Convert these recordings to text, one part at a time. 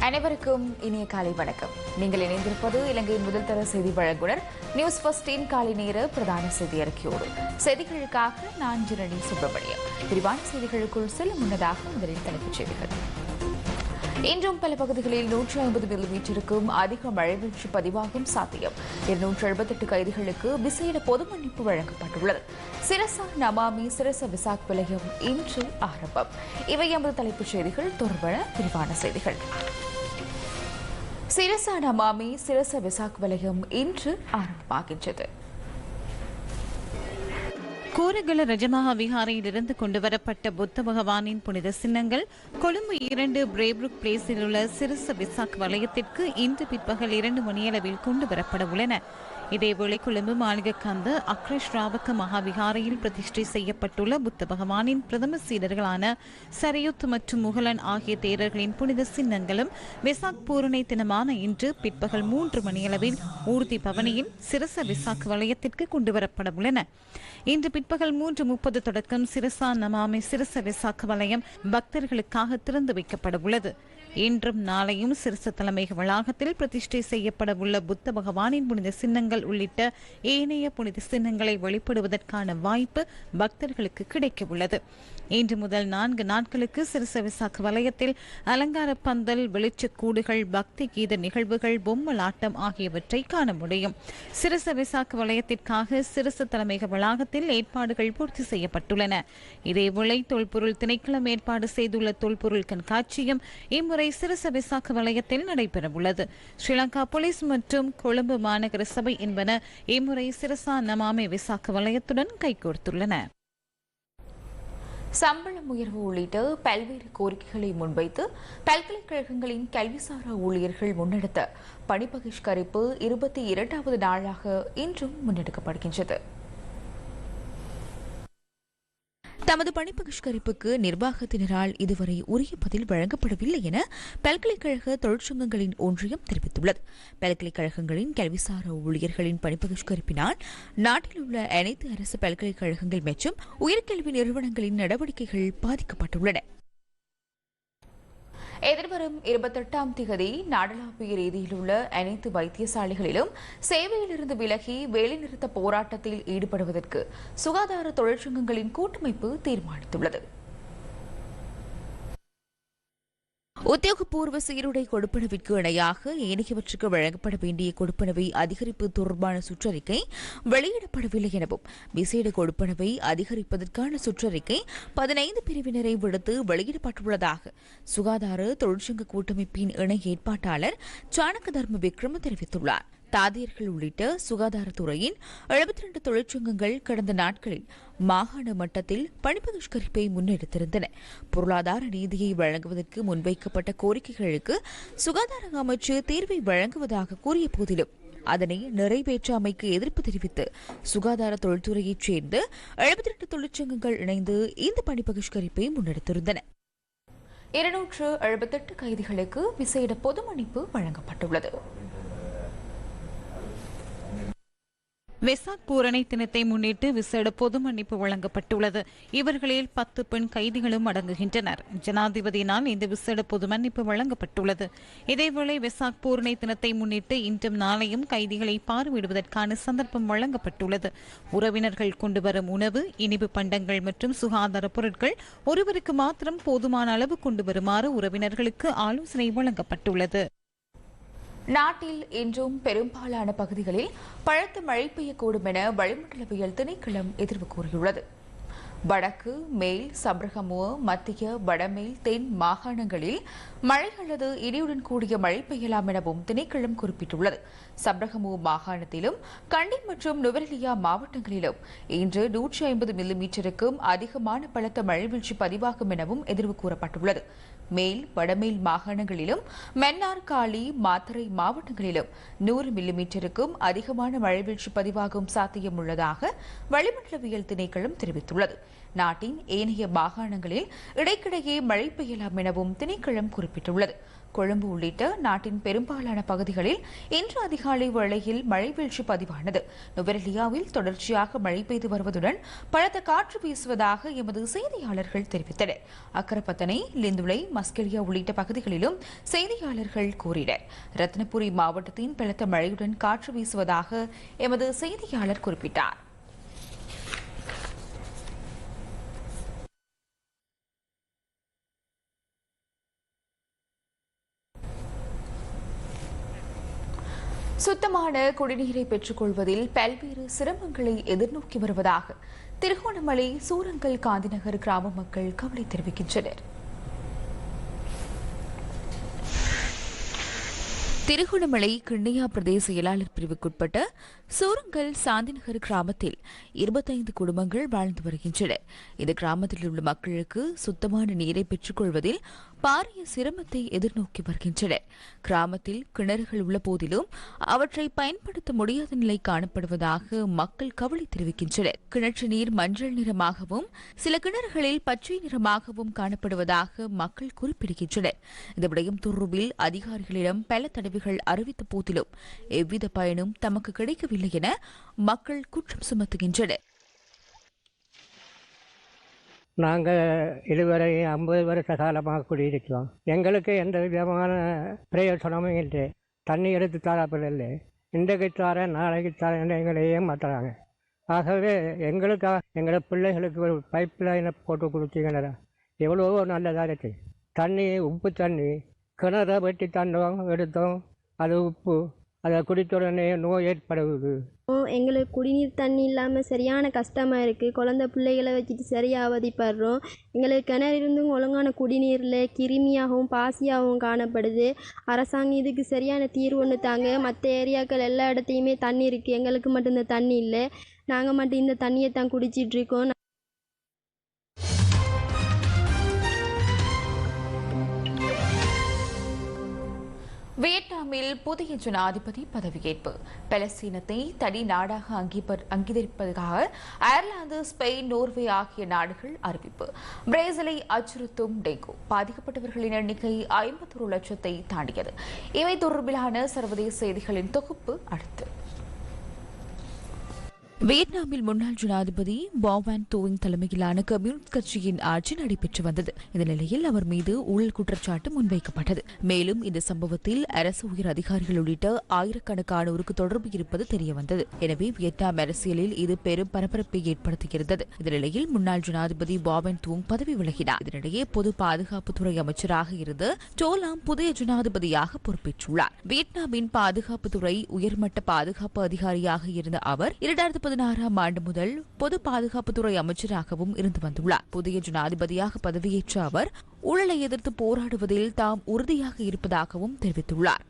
அனைவருக்கும் இனிய காலை வணக்கம். நீங்கள் இணைந்திருப்பது இலங்கையின் முதல் தர செய்தி வழங்குனர் நியூஸ் பஸ்டின் காலை நேர பிரதான செய்தி அறிக்கையோடு. செய்திகளுக்காக நான் ஜிரணி சுப்பிரமணியம். விரிவான செய்திகளுக்குள் செல்ல முன்னதாக முதலில் தலைப்புச் செய்திகள். இன்றும் பல பகுதிகளில் நூற்றி ஐம்பது மில்லிமீட்டருக்கும் அதிக மழை வீழ்ச்சி பதிவாகும் சாத்தியம். இருநூற்று எழுபத்தெட்டு கைதிகளுக்கு விசேட பொது மன்னிப்பு வழங்கப்பட்டுள்ளது. சிரசா நமாமி சிரச விசாக் விலையம் இன்று ஆரம்பம். இவை எமது தலைப்புச் செய்திகள். தொடர்பான விரிவான செய்திகள். சிரசா நமாமி சிரச விசாக் விலையம் இன்று ஆரம்பமாகின்றது. கூரகல ரஜமஹா விஹாரையிலிருந்து கொண்டுவரப்பட்ட புத்த பகவானின் புனித சின்னங்கள் கொழும்பு இரண்டு பிரேப்ருக் பிளேஸில் உள்ள சிறுச விசாக் வலயத்திற்கு இன்று பிற்பகல் இரண்டு மணியளவில் கொண்டுவரப்பட உள்ளன. இதேவேளை கொழும்பு மாளிக கந்த அக்ரஷ் ராவக்க மகாவிகாரையில் பிரதிஷ்டை செய்யப்பட்டுள்ள புத்த பகவானின் பிரதம சீடர்களான சரையுத் மற்றும் முகலன் ஆகிய தேரர்களின் புனித சின்னங்களும் விசாக் பூரணை தினமான இன்று பிற்பகல் மூன்று மணியளவில் ஊர்தி பவனியில் சிரச விசாக் வலயத்திற்கு கொண்டுவரப்பட உள்ளன. இன்று பிற்பகல் மூன்று முப்பது தொடக்கம் சிரசா நமாமி சிரச விசாக் வலயம் பக்தர்களுக்காக திறந்து வைக்கப்பட உள்ளது. இன்றும் நாளையும் சிறுச தலைமை வளாகத்தில் பிரதிஷ்டை செய்யப்பட உள்ள புத்த பகவானின் புனித சின்னங்கள் உள்ளிட்ட ஏனைய புனித சின்னங்களை வெளிப்படுவதற்கான வாய்ப்பு பக்தர்களுக்கு கிடைக்க உள்ளது இன்று முதல் நான்கு நாட்களுக்கு சிறுசவிசாக் வலயத்தில் அலங்கார பந்தல் வெளிச்சக்கூடுகள் பக்தி கீத நிகழ்வுகள் பொம்மலாட்டம் ஆகியவற்றை காண முடியும். சிறுசவிசாக் வலயத்திற்காக சிறுச தலைமையக வளாகத்தில் ஏற்பாடுகள் பூர்த்தி செய்யப்பட்டுள்ளன. இதேவேளை தொல்பொருள் திணைக்களம் ஏற்பாடு செய்துள்ள தொல்பொருள் கண்காட்சியும் இம்முறை சிறுசவிசாக் வலயத்தில் நடைபெறவுள்ளது. ஸ்ரீலங்கா போலீஸ் மற்றும் கொழும்பு மாநகர சபை என்பன இம்முறை சிறுசா நமாமி விசாக்க வலயத்துடன் கைகோர்த்துள்ளன சம்பளம் உயர்வு உள்ளிட்ட பல்வேறு கோரிக்கைகளை முன்வைத்து பல்கலைக்கழகங்களின் கல்விசாரா ஊழியர்கள் முன்னெடுத்த பணிபகிஷ்கரிப்பு இருபத்தி இரண்டாவது நாளாக இன்றும் முன்னெடுக்கப்படுகின்றது. தமது பணி பகிஷ்கரிப்புக்கு நிர்வாகத்தினரால் இதுவரை உரிய பதில் வழங்கப்படவில்லை என பல்கலைக்கழக தொழிற்சங்கங்களின் ஒன்றியம் தெரிவித்துள்ளது. பல்கலைக்கழகங்களின் கல்விசார ஊழியர்களின் பணி பகிஷ்கரிப்பினால் நாட்டில் உள்ள அனைத்து அரசு பல்கலைக்கழகங்கள் மற்றும் உயர்கல்வி நிறுவனங்களின் நடவடிக்கைகள் பாதிக்கப்பட்டுள்ளன. எதிர்வரும் இருபத்தெட்டாம் திகதி நாடளாவிய ரீதியில் உள்ள அனைத்து வைத்தியசாலைகளிலும் சேவையிலிருந்து விலகி வேலைநிறுத்த போராட்டத்தில் ஈடுபடுவதற்கு சுகாதார தொழிற்சங்கங்களின் கூட்டமைப்பு தீர்மானித்துள்ளது. உத்தியோகபூர்வ சீருடை கொடுப்பனவிற்கு இணையாக ஏனையவற்றுக்கு வழங்கப்பட வேண்டிய கொடுப்பனவை அதிகரிப்பு தொடர்பான சுற்றறிக்கை வெளியிடப்படவில்லை எனவும் விசேட கொடுப்பனவை அதிகரிப்பதற்கான சுற்றறிக்கை பதினைந்து பிரிவினரை விடுத்து வெளியிடப்பட்டுள்ளதாக சுகாதார தொழிற்சங்க கூட்டமைப்பின் இணை ஏற்பாட்டாளர் சாணக்க தர்ம விக்ரம தெரிவித்துள்ளார். தாதியர்கள் உள்ளிட்ட சுகாதாரத்துறையின் எழுபத்தி ரெண்டு தொழிற்சங்கங்கள் கடந்த நாட்களில் மாகாண மட்டத்தில் பணிபகிஷ்கரிப்பை முன்னெடுத்திருந்தன. பொருளாதார நீதியை வழங்குவதற்கு முன்வைக்கப்பட்ட கோரிக்கைகளுக்கு சுகாதார அமைச்சு தீர்வை வழங்குவதாக கூறிய போதிலும் அதனை நிறைவேற்றாமைக்கு எதிர்ப்பு தெரிவித்து சுகாதார தொழில்துறையைச் சேர்ந்த எழுபத்தி ரெண்டு தொழிற்சங்கங்கள் இணைந்து இந்த பணி பகிஷ்கரிப்பை முன்னெடுத்திருந்தன. இருநூற்று எழுபத்தெட்டு கைதிகளுக்கு விசேட பொது மன்னிப்பு வழங்கப்பட்டுள்ளது. வெசாக் பூரணை தினத்தை முன்னிட்டு விசேட பொது மன்னிப்பு வழங்கப்பட்டுள்ளது. இவர்களில் பத்து பெண் கைதிகளும் அடங்குகின்றனர். ஜனாதிபதியினால் இந்த விசேட பொது மன்னிப்பு வழங்கப்பட்டுள்ளது. இதேவேளை வெசாக் பூரணை தினத்தை முன்னிட்டு இன்றும் நாளையும் கைதிகளை பார்வையிடுவதற்கான சந்தர்ப்பம் வழங்கப்பட்டுள்ளது. உறவினர்கள் கொண்டு வரும் உணவு இனிப்பு பண்டங்கள் மற்றும் சுகாதார பொருட்கள் ஒருவருக்கு மாத்திரம் போதுமான அளவு கொண்டு வருமாறு உறவினர்களுக்கு ஆலோசனை வழங்கப்பட்டுள்ளது. நாட்டில் இன்றும் பெரும்பாலான பகுதிகளில் பழத்த மழை பெய்யக்கூடும் என வளிமண்டலவியல் திணைக்களம் எதிர்வு கூறியுள்ளது. வடக்கு மேல் சப்ரகமுவ மத்திய வடமேல் தென் மாகாணங்களில் மழை அல்லது இடியுடன் கூடிய மழை பெய்யலாம் எனவும் திணைக்களம் குறிப்பிட்டுள்ளது. சப்ரகமுவ மாகாணத்திலும் கண்டி மற்றும் நுவரெலியா மாவட்டங்களிலும் இன்று நூற்றி ஐம்பது மில்லிமீட்டருக்கும் அதிகமான பலத்த மழை வீழ்ச்சி பதிவாகும் எனவும் எதிர்வு கூறப்பட்டுள்ளது. மேல் வடமேல் மாகாணங்களிலும் மென்னார்காளி காளி மாத்தறை மாவட்டங்களிலும் நூறு மில்லிமீட்டருக்கும் அதிகமான மழை வீழ்ச்சி பதிவாகும் சாத்தியம் உள்ளதாக வளிமண்டலவியல் திணைக்களம் தெரிவித்துள்ளது. நாட்டின் ஏனைய மாகாணங்களில் இடைக்கிடையே மழை பெய்யலாம் எனவும் திணைக்களம் குறிப்பிட்டுள்ளது. கொழும்பு உள்ளிட்ட நாட்டின் பெரும்பாலான பகுதிகளில் இன்று அதிகாலை வேளையில் மழை வீழ்ச்சி பதிவானது. நுவரெலியாவில் தொடர்ச்சியாக மழை பெய்து வருவதுடன் பலத்த காற்று வீசுவதாக எமது செய்தியாளர்கள் தெரிவித்தனர். அக்கரப்பத்தனை லிந்துளை மஸ்கெலியா உள்ளிட்ட பகுதிகளிலும் செய்தியாளர்கள் கூறினர். ரத்னபுரி மாவட்டத்தின் பலத்த மழையுடன் காற்று வீசுவதாக எமது செய்தியாளர் குறிப்பிட்டார். சுத்தமான குடிநீரை பெற்றுக்கொள்வதில் பல்வேறு சிரமங்களை எதிர்நோக்கி வருவதாக திருகோணமலை சூரங்கல் காந்திநகர் கிராம மக்கள் கவலை தெரிவிக்கின்றனர். திருகோணமலை கிண்ணியா பிரதேச இயலாளர் பிரிவுக்குட்பட்ட சோரங்கல் சாந்திநகர் கிராமத்தில் இருபத்தைந்து குடும்பங்கள் வாழ்ந்து வருகின்றன இந்த கிராமத்தில் உள்ள மக்களுக்கு சுத்தமான நீரை பெற்றுக்கொள்வதில் பாரிய சிரமத்தை எதிர்நோக்கி வருகின்றனர். கிராமத்தில் கிணறுகள் உள்ள போதிலும் அவற்றை பயன்படுத்த முடியாத நிலை காணப்படுவதாக மக்கள் கவலை தெரிவிக்கின்றனர். கிணற்று நீர் மஞ்சள் நிறமாகவும் சில கிணறுகளில் பச்சை நிறமாகவும் காணப்படுவதாக மக்கள் குறிப்பிடுகின்றனர். இந்த விடயம் தொடர்பில் அதிகாரிகளிடம் பல அதிகாரிகள் அறிவித்த போதிலும் எவ்வித பயனும் தமக்கு கிடைக்கவில்லை என மக்கள் குற்றம் சுமத்துகின்றனர். நாங்கள் இதுவரை ஐம்பது வருஷ காலமாக குடியிருக்கிறோம். எங்களுக்கு எந்த விதமான பிரயோசனமும் இல்லை. தண்ணி எடுத்து தரப்பில்லை இன்றைக்கு தார நாளைக்கு தரேன் எங்களை ஏமாத்துறாங்க ஆகவே எங்களுக்காக எங்களை பிள்ளைகளுக்கு ஒரு பைப் லைனை போட்டு கொடுத்தீங்கன்னா எவ்வளவோ நல்லதாக இருக்கு. தண்ணி உப்பு தண்ணி கிணற வெட்டி தந்தோம் எடுத்தோம். அது உப்பு. அதை குடித்த உடனே நோய் ஏற்படுவது. எங்களுக்கு குடிநீர் தண்ணி இல்லாமல் சரியான கஷ்டமாக இருக்குது குழந்த பிள்ளைகளை வச்சுட்டு சரியாக அவதிப்படுறோம். எங்களுக்கு கிணறு இருந்தும் ஒழுங்கான குடிநீரில் கிருமியாகவும் பாசியாகவும் காணப்படுது. அரசாங்கம் இதுக்கு சரியான தீர்வு ஒன்று தாங்க. மற்ற ஏரியாக்கள் எல்லா இடத்தையுமே தண்ணி இருக்குது எங்களுக்கு மட்டும் இந்த தண்ணி இல்லை. நாங்கள் மட்டும் இந்த தண்ணியை தான் குடிச்சிட்ருக்கோம் ரோமில் புதிய ஜனாதிபதி பதவியேற்பு. பலஸ்தீனத்தை தனி நாடாக அங்கீபர்- அங்கீகரிப்பதற்காக அயர்லாந்து ஸ்பெயின் நோர்வே ஆகிய நாடுகள் அறிவிப்பு. பிரேசிலை அச்சுறுத்தும் டெங்கு பாதிக்கப்பட்டவர்களின் எண்ணிக்கை ஐம்பத்தொரு லட்சத்தை தாண்டியது. இவை தொடர்பிலான சர்வதேச செய்திகளின் தொகுப்பு அடுத்து. வியட்நாமில் முன்னாள் ஜனாதிபதி பாவான் தோவிங் தலைமையிலான கம்யூனிஸ்ட் கட்சியின் ஆட்சி நடைபெற்று வந்தது. இந்த நிலையில் அவர் மீது ஊழல் குற்றச்சாட்டு முன்வைக்கப்பட்டது. மேலும் இந்த சம்பவத்தில் அரசு உயர் அதிகாரிகள் உள்ளிட்ட ஆயிரக்கணக்கானோருக்கு தொடர்பு இருப்பது தெரியவந்தது. எனவே வியட்நாம் அரசியலில் இது பெரும் பரபரப்பை ஏற்படுத்தியிருந்தது. இந்த நிலையில் முன்னாள் ஜனாதிபதி பாவான் தூங் பதவி விலகினார். இதனிடையே பொது பாதுகாப்புத்துறை அமைச்சராக இருந்த டோலாம் புதிய ஜனாதிபதியாக பொறுப்பேற்றுள்ளார். வியட்நாமின் பாதுகாப்புத்துறை உயர்மட்ட பாதுகாப்பு அதிகாரியாக இருந்த அவர் இரண்டாயிரத்து பதினாறாம் ஆண்டு முதல் பொது பாதுகாப்புத்துறை அமைச்சராகவும் இருந்து வந்துள்ளார். புதிய ஜனாதிபதியாக பதவியேற்ற அவர் ஊழலை எதிர்த்து போராடுவதில் தாம் உறுதியாக இருப்பதாகவும் தெரிவித்துள்ளார்.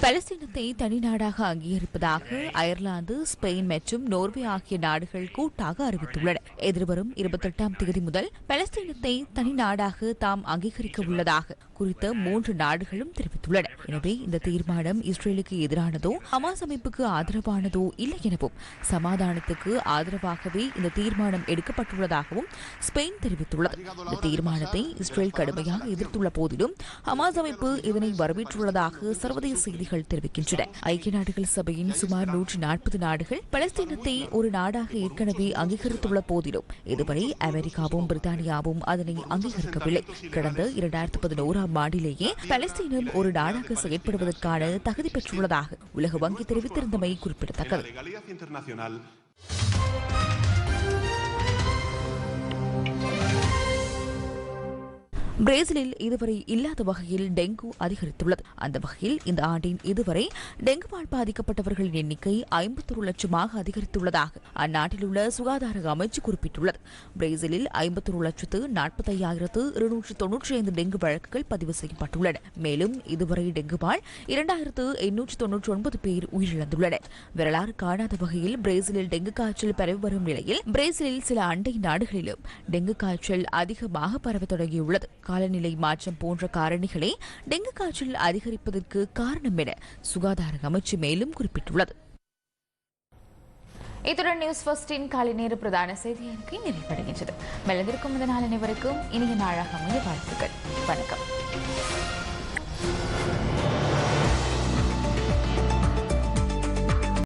பலஸ்தீனத்தை தனி நாடாக அங்கீகரிப்பதாக அயர்லாந்து ஸ்பெயின் மற்றும் நோர்வே ஆகிய நாடுகள் கூட்டாக அறிவித்துள்ளன. எதிர்வரும் இருபத்தெட்டாம் தேதி முதல் பலஸ்தீனத்தை தனி நாடாக தாம் அங்கீகரிக்க உள்ளதாக குறித்த மூன்று நாடுகளும் தெரிவித்துள்ளன. எனவே இந்த தீர்மானம் இஸ்ரேலுக்கு எதிரானதோ ஹமாஸ் அமைப்புக்கு ஆதரவானதோ இல்லை எனவும் சமாதானத்துக்கு ஆதரவாகவே இந்த தீர்மானம் எடுக்கப்பட்டுள்ளதாகவும் ஸ்பெயின் தெரிவித்துள்ளது. இந்த தீர்மானத்தை இஸ்ரேல் கடுமையாக எதிர்த்துள்ள போதிலும் ஹமாஸ் அமைப்பு இதனை வரவேற்றுள்ளதாக சர்வதேச செய்திகள் தெரிவிக்கின்றன. ஐக்கிய நாடுகள் சபையின் சுமார் நூற்றி நாற்பது நாடுகள் பலஸ்தீனத்தை ஒரு நாடாக ஏற்கனவே அங்கீகரித்துள்ள போதிலும் இதுவரை அமெரிக்காவும் பிரித்தானியாவும் அதனை அங்கீகரிக்கவில்லை. கடந்த இரண்டாயிரத்து பதினோராம் ஆண்டிலேயே பலஸ்தீனம் ஒரு நாடாக செயற்படுவதற்கான தகுதி பெற்றுள்ளதாக உலக வங்கி தெரிவித்திருந்தமை குறிப்பிடத்தக்கது. பிரேசிலில் இதுவரை இல்லாத வகையில் டெங்கு அதிகரித்துள்ளது. அந்த வகையில் இந்த ஆண்டின் இதுவரை டெங்குவால் பாதிக்கப்பட்டவர்களின் எண்ணிக்கை ஐம்பத்தொரு லட்சமாக அதிகரித்துள்ளதாக அந்நாட்டில் உள்ள சுகாதார அமைச்சு குறிப்பிட்டுள்ளது. பிரேசிலில் ஐம்பத்தொரு லட்சத்து நாற்பத்தையாயிரத்து இருநூற்று தொன்னூற்றி ஐந்து டெங்கு வழக்குகள் பதிவு செய்யப்பட்டுள்ளன. மேலும் இதுவரை டெங்குவால் இரண்டாயிரத்து எண்ணூற்று தொன்னூற்றி ஒன்பது பேர் உயிரிழந்துள்ளனர். வரலாறு காணாத வகையில் பிரேசிலில் டெங்கு காய்ச்சல் பரவி வரும் நிலையில் பிரேசிலில் சில அண்டை நாடுகளிலும் டெங்கு காய்ச்சல் அதிகமாக பரவ தொடங்கியுள்ளது. காலநிலை மாற்றம் போன்ற காரணிகளே டெங்கு காய்ச்சல் அதிகரிப்பதற்கு காரணம் என சுகாதார அமைச்சு மேலும் குறிப்பிட்டுள்ளது. இத்துடன் நியூஸ் ஃபர்ஸ்டின் காலை நேர பிரதான செய்தி அறிக்கை நிறைவடைகின்றது. மெலந்திருக்கும் இந்த நாள் அனைவருக்கும் இனிய நாளாக அமைய வாழ்த்துக்கள். வணக்கம்.